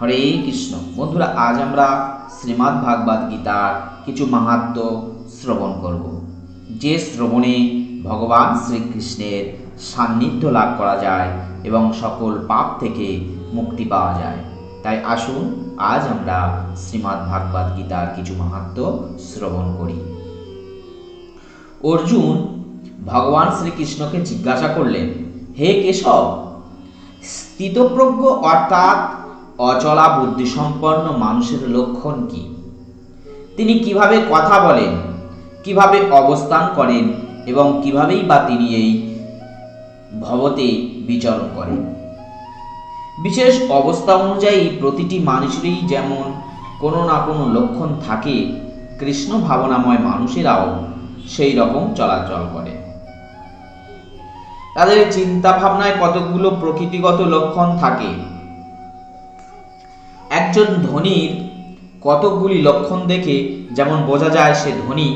হরে কৃষ্ণ। বন্ধুরা, আজ আমরা শ্রীমদ্ ভাগবত গীতার কিছু মাহাত্ম শ্রবণ করব। যে শ্রবণে ভগবান শ্রীকৃষ্ণের সান্নিধ্য লাভ করা যায় এবং সকল পাপ থেকে মুক্তি পাওয়া যায়। তাই আসুন, আজ আমরা শ্রীমদ্ ভাগবত গীতার কিছু মাহাত্ম শ্রবণ করি। অর্জুন ভগবান শ্রীকৃষ্ণকে জিজ্ঞাসা করলেন, হে কেশব, স্থিতপ্রজ্ঞ অর্থাৎ অচলা বুদ্ধিসম্পন্ন মানুষের লক্ষণ কি? তিনি কীভাবে কথা বলেন, কীভাবে অবস্থান করেন এবং কিভাবেই বা তিনি এই ভবতে বিচরণ করেন? বিশেষ অবস্থা অনুযায়ী প্রতিটি মানুষেরই যেমন কোনো না কোনো লক্ষণ থাকে, কৃষ্ণ ভাবনাময় মানুষেরাও সেই রকম চলাচল করে। তাদের চিন্তা ভাবনায় কতগুলো প্রকৃতিগত লক্ষণ থাকে একজন ধনীর কতকগুলি লক্ষণ দেখে যেমন বোঝা যায় সে ধনী,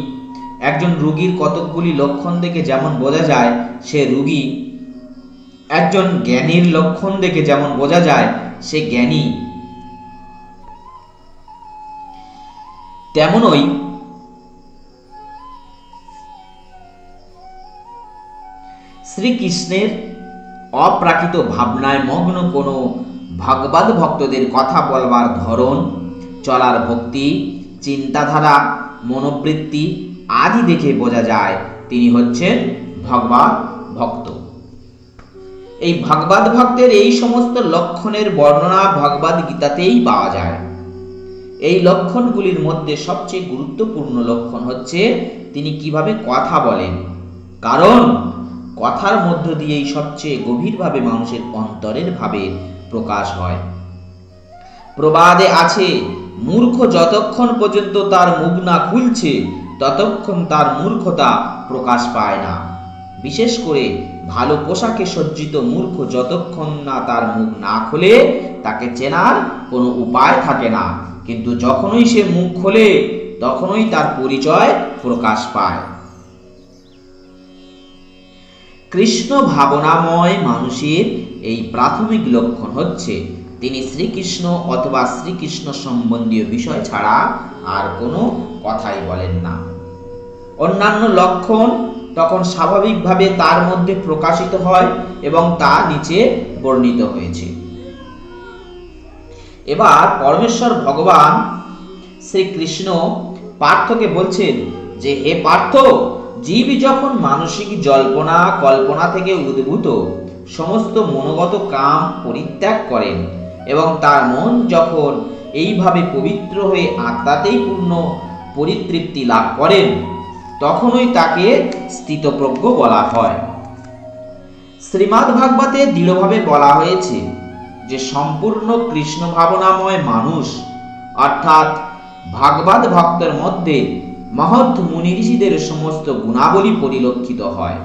একজন রুগীর কতকগুলি লক্ষণ দেখে যেমন বোঝা যায় সে রুগী, একজন জ্ঞানীর লক্ষণ দেখে যেমন বোঝা যায় সে জ্ঞানী। তেমনই শ্রীকৃষ্ণের অপ্রাকৃত ভাবনায় মগ্ন কোনো ভাগবত ভক্তদের কথা বলবার ধরন, চলার ভক্তি, চিন্তাধারা, মনোবৃত্তি আদি দেখে বোঝা যায় তিনি হচ্ছেন ভগবত ভক্ত। এই ভগবত ভক্তের এই সমস্ত লক্ষণের বর্ণনা ভগবত গীতাতেই পাওয়া যায়। এই লক্ষণগুলির মধ্যে সবচেয়ে গুরুত্বপূর্ণ লক্ষণ হচ্ছে তিনি কীভাবে কথা বলেন। কারণ কথার মধ্য দিয়েই সবচেয়ে গভীরভাবে মানুষের অন্তরের ভাবের প্রকাশ হয়। প্রবাদে আছে, মূর্খ যতক্ষণ পর্যন্ত তার মুখ না খুলছে, ততক্ষণ তার মূর্খতা প্রকাশ পায় না। বিশেষ করে ভালো পোশাকে সজ্জিত মূর্খ যতক্ষণ না তার মুখ না খোলে, তাকে চেনার কোনো উপায় থাকে না। কিন্তু যখনই সে মুখ খোলে, তখনই তার পরিচয় প্রকাশ পায়। কৃষ্ণ ভাবনাময় মানুষের এই প্রাথমিক লক্ষণ হচ্ছে তিনি শ্রীকৃষ্ণ অথবা শ্রীকৃষ্ণ সম্বন্ধীয় বিষয় ছাড়া আর কোনো কথাই বলেন না। অন্যান্য লক্ষণ তখন স্বাভাবিকভাবে তার মধ্যে প্রকাশিত হয় এবং তা নিচে বর্ণিত হয়েছে। এবার পরমেশ্বর ভগবান শ্রীকৃষ্ণ পার্থকে বলছেন যে, হে পার্থ, জীব যখন মানসিক জল্পনা, কল্পনা থেকে উদ্ভূত সমস্ত মনোগত কাম পরিত্যাগ করেন এবং তার মন যখন এইভাবে পবিত্র হয়ে আত্মাতেই পূর্ণ পরিতৃপ্তি লাভ করেন, তখনই তাকে স্থিতপ্রজ্ঞ বলা হয়। শ্রীমৎ ভাগবতে দৃঢ়ভাবে বলা হয়েছে যে সম্পূর্ণ কৃষ্ণ ভাবনাময় মানুষ, অর্থাৎ ভাগবত ভক্তের মধ্যে মহৎ মুনি ঋষিদের সমস্ত গুণাবলী পরিলক্ষিত হয়।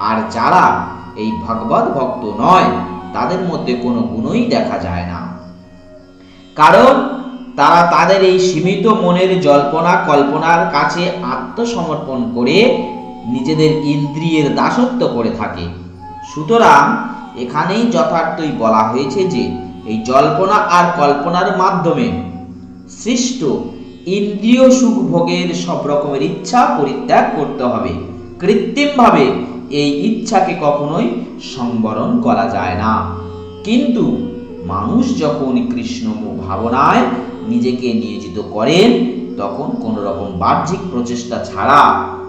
আর যারা এই ভগবত ভক্ত নয়, তাদের মধ্যে কোনো গুণই দেখা যায় না। কারণ তারা তাদের এই সীমিত মনের জল্পনা কল্পনার কাছে আত্মসমর্পণ করে নিজেদের ইন্দ্রিয়ের দাসত্ব করে থাকে। সুতরাং এখানেই যথার্থই বলা হয়েছে যে, এই জল্পনা আর কল্পনার মাধ্যমে সৃষ্ট ইন্দ্রিয় সুখ ভোগের সব রকমের ইচ্ছা পরিত্যাগ করতে হবে। কৃত্রিমভাবে এই ইচ্ছাকে কখনোই সংবরণ করা যায় না। কিন্তু মানুষ যখন কৃষ্ণ ভাবনায় নিজেকে নিয়োজিত করেন, তখন কোন রকম বাহ্যিক প্রচেষ্টা ছাড়া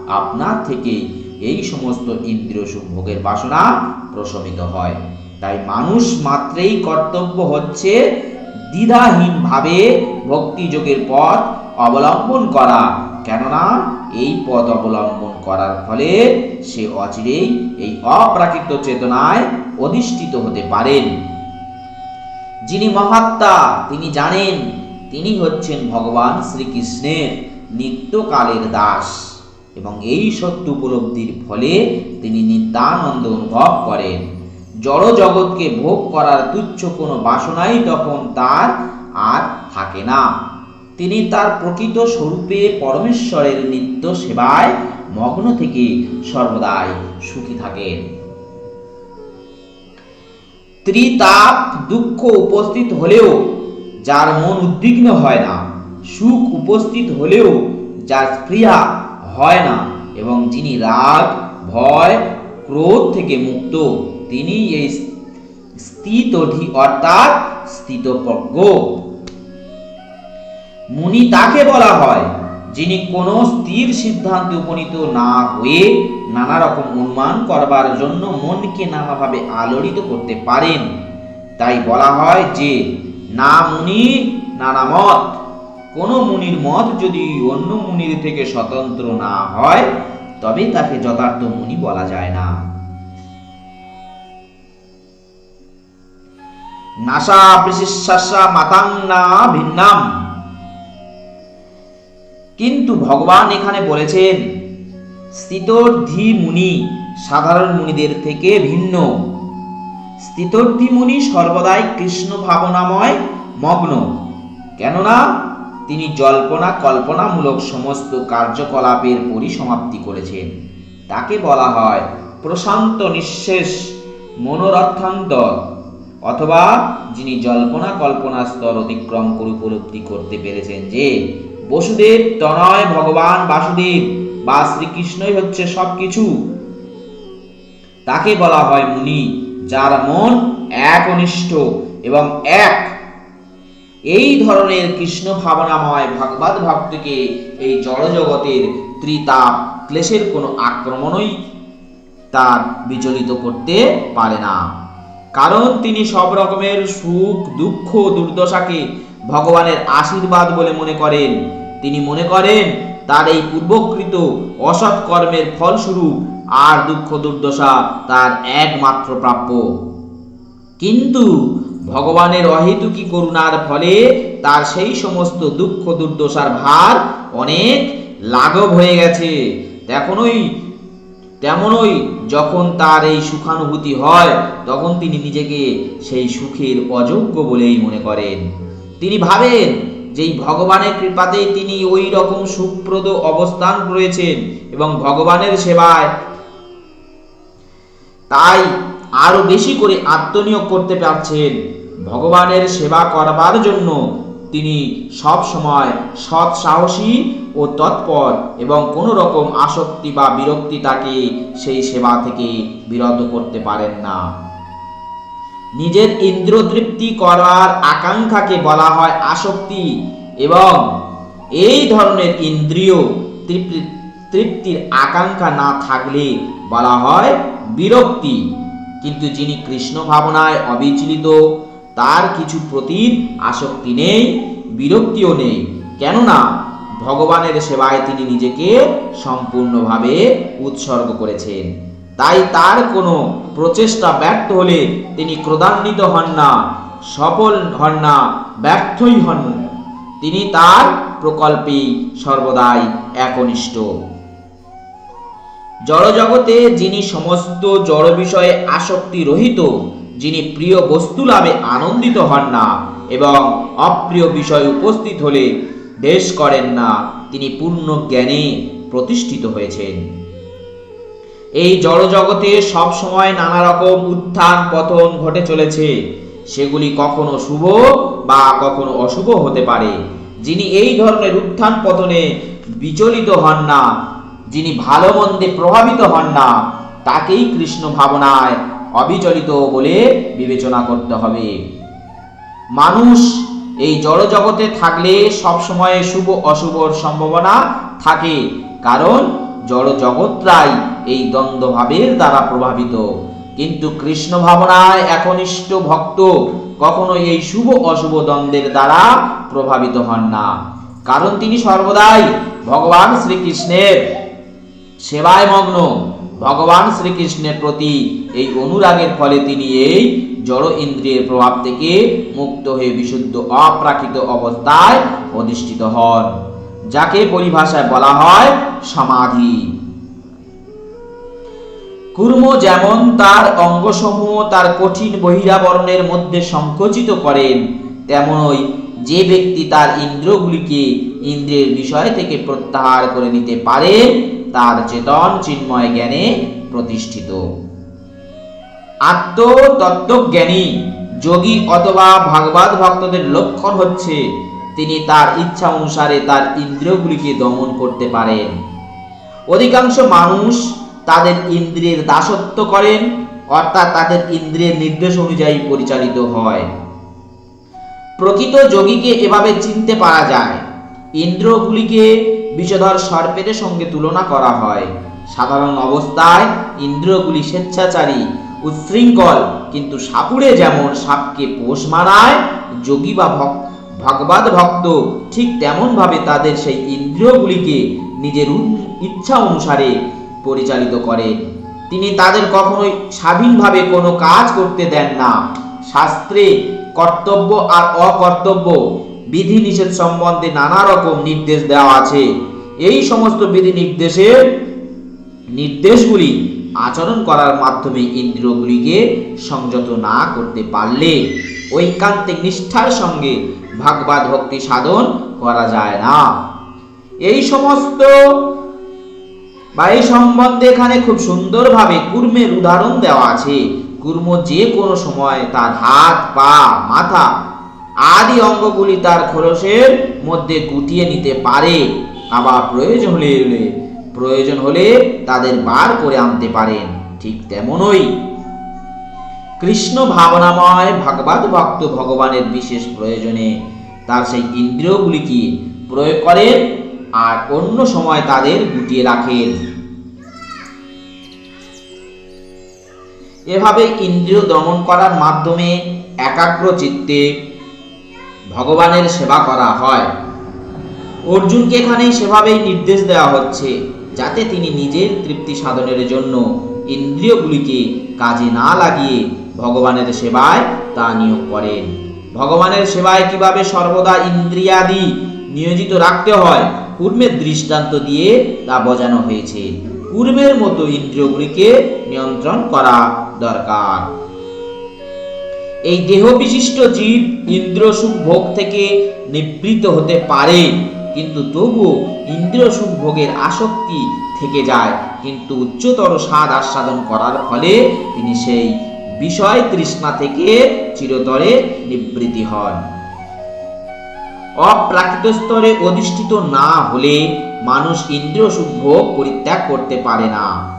আপনার থেকে এই সমস্ত ইন্দ্রিয় সুখ ভোগের বাসনা প্রশমিত হয়। তাই মানুষ মাত্রেই কর্তব্য হচ্ছে দ্বিধাহীনভাবে ভক্তিযোগের পথ অবলম্বন করা। কেননা এই পথ অবলম্বন করার ফলে সে অচিরেই এই অপ্রাকৃত চেতনায় অধিষ্ঠিত হতে পারেন। যিনি মহাত্মা, তিনি জানেন, তিনি হচ্ছেন ভগবান শ্রীকৃষ্ণের নিত্যকালের দাস এবং এই সত্য উপলব্ধির ফলে তিনি নিত্যানন্দ অনুভব করেন। জড় জগৎকে ভোগ করার তুচ্ছ কোনো বাসনাই তখন তার আর থাকে না। তিনি তার প্রকৃত স্বরূপে পরমেশ্বরের নিত্য সেবায় মগ্ন থেকে সর্বদাই সুখী থাকেন। ত্রিতাপ দুঃখ উপস্থিত হলেও যার মন উদ্বিগ্ন হয় না, সুখ উপস্থিত হলেও যার স্পৃহা হয় না এবং যিনি রাগ, ভয়, ক্রোধ থেকে মুক্ত তিনি এই স্থিতধি অর্থাৎ স্থিতপ্রজ্ঞ। মুনি তাকে বলা হয়, যিনি কোনো স্থির সিদ্ধান্তে উপনীত না হয়ে নানা রকম অনুমান করবার জন্য মনকে নানাভাবে আলোড়িত করতে পারেন। তাই বলা হয় যে, না মুনি নানা মত। কোন মুনির মত যদি অন্য মুনির থেকে স্বতন্ত্র না হয়, তবে তাকে যথার্থ মুনি বলা যায় না। নাসা বিশিষ্যাসা মাতাং না ভিন্নাম। কিন্তু ভগবান এখানে বলেছেন স্থিতর্ধি মুনি সাধারণ মুনিদের থেকে ভিন্ন। স্থিতর্ধি মুনি সর্বদাই কৃষ্ণ ভাবনাময় মগ্ন। কেননা, তিনি জল্পনা কল্পনামূলক সমস্ত কার্যকলাপের পরিসমাপ্তি করেছেন। তাকে বলা হয় প্রশান্ত নিঃশেষ মনোরথান্তর অথবা যিনি জল্পনা কল্পনা স্তর অতিক্রম করে উপলব্ধি করতে পেরেছেন যে বসুদেব তনয় ভগবান বাসুদেব, বা শ্রীকৃষ্ণই হচ্ছে সবকিছু। তাকে বলা হয় মুনি, যার মন একনিষ্ঠ এবং এক। এই ধরনের কৃষ্ণ ভাবনাময় ভগবত ভক্তকে এই জড়জগতের ত্রিতাপ ক্লেশের কোনো আক্রমণই তার বিচলিত করতে পারে না। কারণ তিনি সব রকমের সুখ, দুঃখ, দুর্দশাকে ভগবানের আশীর্বাদ বলে মনে করেন। তিনি মনে করেন, তার এই পূর্বকৃত অসৎ কর্মের ফলস্বরূপ আর দুঃখ দুর্দশা তার একমাত্র প্রাপ্য। কিন্তু ভগবানের অহেতুকি করুণার ফলে তার সেই সমস্ত দুঃখ দুর্দশার ভার অনেক লাঘব হয়ে গেছে। তেমনই তেমনই যখন তার এই সুখানুভূতি হয়, তখন তিনি নিজেকে সেই সুখের অযোগ্য বলেই মনে করেন। তিনি ভাবেন যে এই ভগবানের কৃপাতে তিনি ওই রকম সুপ্রদ অবস্থান রয়েছেন এবং ভগবানের সেবায় তাই আরও বেশি করে আত্মনিয়োগ করতে পারছেন। ভগবানের সেবা করবার জন্য তিনি সব সময় সৎ সাহসী ও তৎপর এবং কোনো রকম আসক্তি বা বিরক্তি তাকে সেই সেবা থেকে বিরত করতে পারেন না। নিজের ইন্দ্রতৃপ্তি করার আকাঙ্ক্ষাকে বলা হয় আসক্তি এবং এই ধরনের ইন্দ্রিয় তৃপ্তি- তৃপ্তির আকাঙ্ক্ষা না থাকলে বলা হয় বিরক্তি। কিন্তু যিনি কৃষ্ণ ভাবনায় অবিচলিত, তার কিছু প্রতি আসক্তি নেই, বিরক্তিও নেই। কেননা ভগবানের সেবায় তিনি নিজেকে সম্পূর্ণভাবে উৎসর্গ করেছেন। তাই তার কোনো প্রচেষ্টা ব্যর্থ হলে তিনি ক্রোধান্বিত হন না, সফল হন না, ব্যর্থই হন। তিনি তার প্রকল্পেই সর্বদাই একনিষ্ঠ। জড়জগতে যিনি সমস্ত জড় বিষয়ে আসক্তি রহিত, যিনি প্রিয় বস্তু লাভে আনন্দিত হন না এবং অপ্রিয় বিষয় উপস্থিত হলে দেশ করেন না, তিনি পূর্ণ জ্ঞানে প্রতিষ্ঠিত হয়েছেন। এই জড়জগতে সব সময় নানা রকম উত্থান পতন ঘটে চলেছে। সেগুলি কখনো শুভ বা কখনো অশুভ হতে পারে। যিনি এই ধরনের উত্থান পতনে বিচলিত হন না, যিনি ভালো মন্দে প্রভাবিত হন না, তাকেই কৃষ্ণ ভাবনায় অবিচলিত বলে বিবেচনা করতে হবে। মানুষ এই জড়জগতে থাকলে সবসময় শুভ অশুভর সম্ভাবনা থাকে, কারণ জড় জগৎরাই এই দ্বন্দ্বভাবের দ্বারা প্রভাবিত। কিন্তু কৃষ্ণ ভাবনায় একনিষ্ঠ ভক্ত কখনো এই শুভ অশুভ দ্বন্দ্বের দ্বারা প্রভাবিত হন না। কারণ তিনি সর্বদাই ভগবান শ্রীকৃষ্ণের সেবায় মগ্ন। ভগবান শ্রীকৃষ্ণের প্রতি এই অনুরাগের ফলে তিনি এই জড় ইন্দ্রিয়ের প্রভাব থেকে মুক্ত হয়ে বিশুদ্ধ, অপ্রাকৃত অবস্থায় অধিষ্ঠিত হন। যাকে পরিভাষায় বলা হয় সমাধি। কুর্ম যেমন তার অঙ্গসমূহ তার কঠিন বহিরাবরণের মধ্যে সংকুচিত করেন, তেমনই যে ব্যক্তি তার ইন্দ্রগুলিকে ইন্দ্রের বিষয় থেকে প্রত্যাহার করে নিতে পারে, তার চেতন চিন্ময় জ্ঞানে প্রতিষ্ঠিত। আত্মতত্ত্বজ্ঞানী যোগী অথবা ভাগবত ভক্তদের লক্ষণ হচ্ছে তিনি তার ইচ্ছা অনুসারে তার ইন্দ্রিয়গুলিকে দমন করতে পারেন। অধিকাংশ মানুষ তাদের ইন্দ্রিয়ের দাসত্ব করেন, অর্থাৎ তাদের ইন্দ্রিয়ের নির্দেশ অনুযায়ী পরিচালিত হয়। প্রকৃত যোগীকে এভাবে চিনতে পারা যায়। ইন্দ্রগুলিকে বিষধর সর্পের সঙ্গে তুলনা করা হয়। সাধারণ অবস্থায় ইন্দ্রগুলি স্বেচ্ছাচারী, উচ্ছৃঙ্খল, কিন্তু সাপুড়ে যেমন সাপকে পোষ মানায়, যোগী বা ভক- ভগবত ভক্ত ঠিক তেমনভাবে তাদের সেই ইন্দ্রিয়গুলিকে নিজের ইচ্ছা অনুসারে পরিচালিত করে। তিনি তাদের কখনোই স্বাধীনভাবে কোনো কাজ করতে দেন না। শাস্ত্রে কর্তব্য আর অকর্তব্য, বিধিনিষেধ সম্বন্ধে নানা রকম নির্দেশ দেওয়া আছে। এই সমস্ত বিধি নির্দেশের নির্দেশগুলি আচরণ করার মাধ্যমে ইন্দ্রিয়গুলিকে সংযত না করতে পারলে ঐকান্তিক নিষ্ঠার সঙ্গে ভাগবত ভক্তি সাধন করা যায় না। এই সমস্ত বা এই সম্বন্ধে এখানে খুব সুন্দরভাবে কুর্মের উদাহরণ দেওয়া আছে। কুর্ম যে কোনো সময় তার হাত, পা, মাথা আদি অঙ্গগুলি তার খোলসের মধ্যে গুটিয়ে নিতে পারে। আবার প্রয়োজন হলে প্রয়োজন হলে তাদের বার করে আনতে পারেন। ঠিক তেমনই কৃষ্ণ ভাবনাময় ভাগবত ভক্ত ভগবানের বিশেষ প্রয়োজনে তার সেই ইন্দ্রিয়গুলিকে প্রয়োগ করেন আর অন্য সময় তাদের গুটিয়ে রাখেন। এভাবে ইন্দ্রিয় দমন করার মাধ্যমে একাগ্র চিত্তে ভগবানের সেবা করা হয়। অর্জুনকে এখানেই সেভাবেই নির্দেশ দেওয়া হচ্ছে, যাতে তিনি নিজের তৃপ্তি সাধনের জন্য ইন্দ্রিয়গুলিকে কাজে না লাগিয়ে ভগবানের সেবায় তা নিয়োগ করেন। ভগবানের সেবায় কীভাবে সর্বদা ইন্দ্রিয়াদি নিয়োজিত রাখতে হয় পূর্বের দৃষ্টান্ত দিয়ে তা বোঝানো হয়েছে। পূর্বের মতো ইন্দ্রিয়গুলিকে নিয়ন্ত্রণ করা দরকার। এই দেহ বিশিষ্ট জীব ইন্দ্রিয় সুখ ভোগ থেকে নিবৃত্ত হতে পারে, কিন্তু তবুও ইন্দ্রিয় সুখ ভোগের আসক্তি থেকে যায়, কিন্তু উচ্চতর স্বাদ আস্বাদন করার ফলে তিনি সেই বিষয় তৃষ্ণা থেকে চিরতরে নিবৃত্তি হন। অপ্রাকৃত স্তরে অধিষ্ঠিত না হলে মানুষ ইন্দ্রিয় সুখ ভোগ পরিত্যাগ করতে পারে না।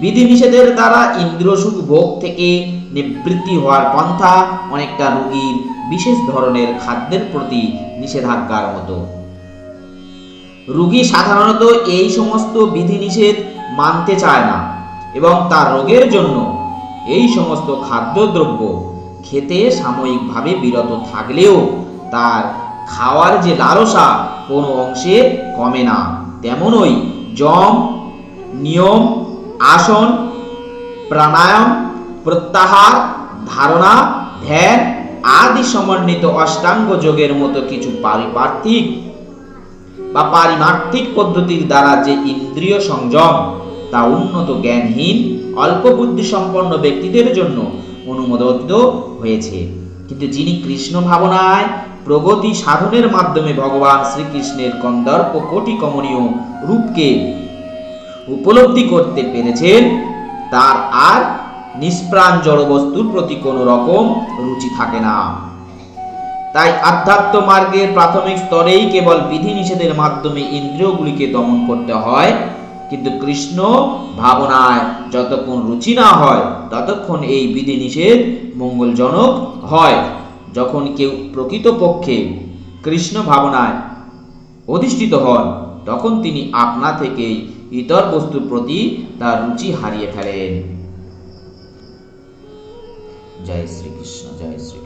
বিধিনিষেধের দ্বারা ইন্দ্রিয় সুখ ভোগ থেকে নিবৃত্তি হওয়ার পন্থা অনেকটা রোগীর বিশেষ ধরনের খাদ্যের প্রতি নিষেধাজ্ঞার মতো। রুগী সাধারণত এই সমস্ত বিধিনিষেধ মানতে চায় না এবং তার রোগের জন্য এই সমস্ত খাদ্যদ্রব্য খেতে সাময়িকভাবে বিরত থাকলেও তার খাওয়ার যে লালসা কোনো অংশে কমে না। তেমনই জম, নিয়ম, আসন, প্রাণায়াম, প্রত্যাহার, ধারণা, ধ্যান আদি সমন্বিত অষ্টাঙ্গ যোগের মতো কিছু পারিপার্থিক বা পারিমার্থিক পদ্ধতির দ্বারা যে ইন্দ্রিয় সংযম তা উন্নত জ্ঞানহীন, অল্প বুদ্ধি সম্পন্ন ব্যক্তিদের জন্য অনুমোদিত হয়েছে। কিন্তু যিনি কৃষ্ণ ভাবনায় প্রগতি সাধনের মাধ্যমে ভগবান শ্রীকৃষ্ণের কন্দর্প কোটি কমনীয় রূপকে উপলব্ধি করতে পেরেছেন, তার আর নিষ্প্রাণ জড়বস্তুর প্রতি কোনো রকম রুচি থাকে না। তাই আধ্যাত্ম মার্গের প্রাথমিক স্তরেই কেবল বিধিনিষেধের মাধ্যমে ইন্দ্রিয়গুলিকে দমন করতে হয় কিন্তু কৃষ্ণ ভাবনায় যতক্ষণ রুচি না হয়, ততক্ষণ এই বিধিনিষেধ মঙ্গলজনক হয়। যখন কেউ প্রকৃতপক্ষে কৃষ্ণ ভাবনায় অধিষ্ঠিত হন, তখন তিনি আপনা থেকেই ইতর বস্তুর প্রতি তার রুচি হারিয়ে ফেলেন। জয় শ্রীকৃষ্ণ জয় শ্রীকৃষ্ণ।